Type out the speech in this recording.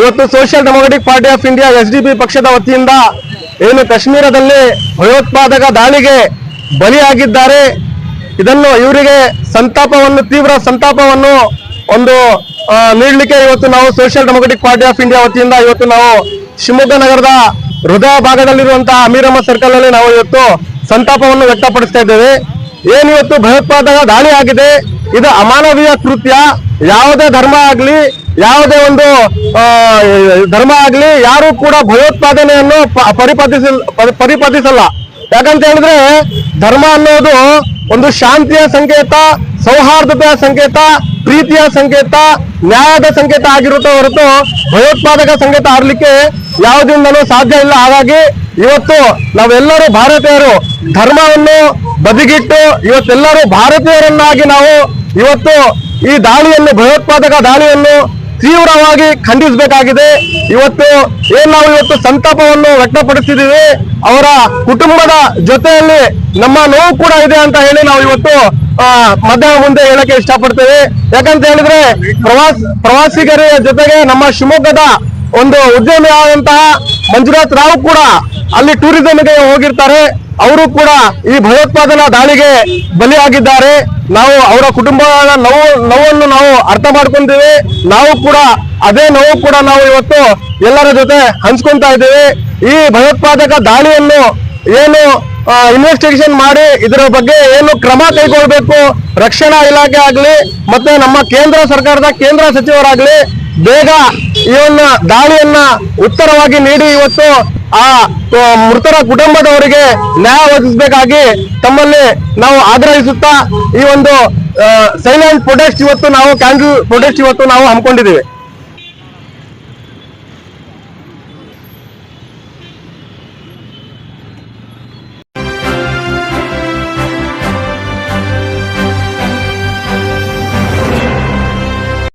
ಇವತ್ತು social democratic party of India S ಪಕ್ಷದ ವತಿಯಿಂದ ಏನು ಕಾಶ್ಮೀರದಲ್ಲಿ ಭಯೋತ್ಪಾದಕ ದಾಳಿಗೆ ಬಲಿಯಾಗಿದ್ದಾರೆ. ಇದನ್ನು ಇವರಿಗೆ ಸಂತಾಪವನ್ನು, ತೀವ್ರ ಸಂತಾಪವನ್ನು ಒಂದು ನೀಡಲಿಕ್ಕೆ ಇವತ್ತು ನಾವು social democratic party of India ವತಿಯಿಂದ ಇವತ್ತು ನಾವು ಶಿವಮೊಗ್ಗ ನಗರದ ಹೃದಯ ಭಾಗದಲ್ಲಿರುವಂತಹ ಅಮೀರಮ್ಮ ಸರ್ಕಲ್ ಅಲ್ಲಿ ನಾವು ಇವತ್ತು ಸಂತಾಪವನ್ನು ವ್ಯಕ್ತಪಡಿಸ್ತಾ ಇದ್ದೇವೆ. ಏನಿವತ್ತು ಭಯೋತ್ಪಾದಕ ದಾಳಿ ಆಗಿದೆ? ಇದು ಅಮಾನವೀಯ ಕೃತ್ಯ. ಯಾವುದೇ ಧರ್ಮ ಆಗ್ಲಿ ಯಾವುದೇ ಒಂದು ಧರ್ಮ ಆಗಲಿ, ಯಾರು ಕೂಡ ಭಯೋತ್ಪಾದನೆಯನ್ನು ಪ- ಪರಿಪಾಲಿಸಲ್, ಪರಿ- ಪರಿಪಾಲಿಸಲ್ಲ. ಯಾಕಂತ ಹೇಳಿದ್ರೆ, ಧರ್ಮ ಅನ್ನೋದು ಒಂದು ಶಾಂತಿಯ ಸಂಕೇತ, ಸೌಹಾರ್ದತೆಯ ಸಂಕೇತ, ಪ್ರೀತಿಯ ಸಂಕೇತ, ನ್ಯಾಯದ ಸಂಕೇತ ಆಗಿರುತ್ತೆ ಹೊರತು ಭಯೋತ್ಪಾದಕ ಸಂಕೇತ ಆಗ್ಲಿಕ್ಕೆ ಯಾವುದಿಂದಲೂ ಸಾಧ್ಯ ಇಲ್ಲ. ಹಾಗಾಗಿ ಇವತ್ತು ನಾವೆಲ್ಲರೂ ಭಾರತೀಯರು ಧರ್ಮವನ್ನು ಬದಿಗಿಟ್ಟು ಇವತ್ತೆಲ್ಲರೂ ಭಾರತೀಯರನ್ನಾಗಿ ನಾವು ಇವತ್ತು ಈ ದಾಳಿಯನ್ನು, ಭಯೋತ್ಪಾದಕ ದಾಳಿಯನ್ನು ತೀವ್ರವಾಗಿ ಖಂಡಿಸಬೇಕಾಗಿದೆ. ಇವತ್ತು ಏನ್ ನಾವು ಇವತ್ತು ಸಂತಾಪವನ್ನು ವ್ಯಕ್ತಪಡಿಸಿದೀವಿ ಅವರ ಕುಟುಂಬದ ಜೊತೆಯಲ್ಲಿ ನಮ್ಮ ನೋವು ಕೂಡ ಇದೆ ಅಂತ ಹೇಳಿ ನಾವು ಇವತ್ತು ಮಧ್ಯಾಹ್ನ ಮುಂದೆ ಹೇಳಕ್ಕೆ ಇಷ್ಟಪಡ್ತೇವೆ. ಯಾಕಂತ ಹೇಳಿದ್ರೆ ಪ್ರವಾಸ, ಪ್ರವಾಸಿಗರ ಜೊತೆಗೆ ನಮ್ಮ ಶಿವಮೊಗ್ಗದ ಒಂದು ಉದ್ಯಮಿ ಆದಂತಹ ಮಂಜುನಾಥ್ ರಾವ್ ಕೂಡ ಅಲ್ಲಿ ಟೂರಿಸಂಗೆ ಹೋಗಿರ್ತಾರೆ. ಅವರು ಕೂಡ ಈ ಭಯೋತ್ಪಾದನಾ ದಾಳಿಗೆ ಬಲಿಯಾಗಿದ್ದಾರೆ. ನಾವು ಅವರ ಕುಟುಂಬದ ನೋವು, ನೋವನ್ನು ನಾವು ಅರ್ಥ ಮಾಡ್ಕೊಂತೀವಿ. ನಾವು ಕೂಡ ಅದೇ ನೋವು ಕೂಡ ನಾವು ಇವತ್ತು ಎಲ್ಲರ ಜೊತೆ ಹಂಚ್ಕೊಂತಾ ಇದ್ದೀವಿ. ಈ ಭಯೋತ್ಪಾದಕ ದಾಳಿಯನ್ನು ಏನು ಇನ್ವೆಸ್ಟಿಗೇಷನ್ ಮಾಡಿ ಇದರ ಬಗ್ಗೆ ಏನು ಕ್ರಮ ಕೈಗೊಳ್ಬೇಕು ರಕ್ಷಣಾ ಇಲಾಖೆ ಆಗಲಿ, ಮತ್ತೆ ನಮ್ಮ ಕೇಂದ್ರ ಸರ್ಕಾರದ ಕೇಂದ್ರ ಸಚಿವರಾಗಲಿ, ಬೇಗ ಒಂದು ದಾಳಿಯನ್ನ ಉತ್ತರವಾಗಿ ನೀಡಿ ಇವತ್ತು ಆ ಆ, ಮೃತರ ಕುಟುಂಬದವರಿಗೆ ನ್ಯಾಯ ಒದಗಿಸಬೇಕಾಗಿ ತಮ್ಮಲ್ಲಿ ನಾವು ಆಗ್ರಹಿಸುತ್ತಾ ಈ ಒಂದು ಸೈಲೆಂಟ್ ಪ್ರೊಟೆಸ್ಟ್ ಇವತ್ತು ನಾವು ಕ್ಯಾಂಡಲ್ ಪ್ರೊಟೆಸ್ಟ್ ಇವತ್ತು ನಾವು ಹಮ್ಮಿಕೊಂಡಿದ್ದೀವಿ.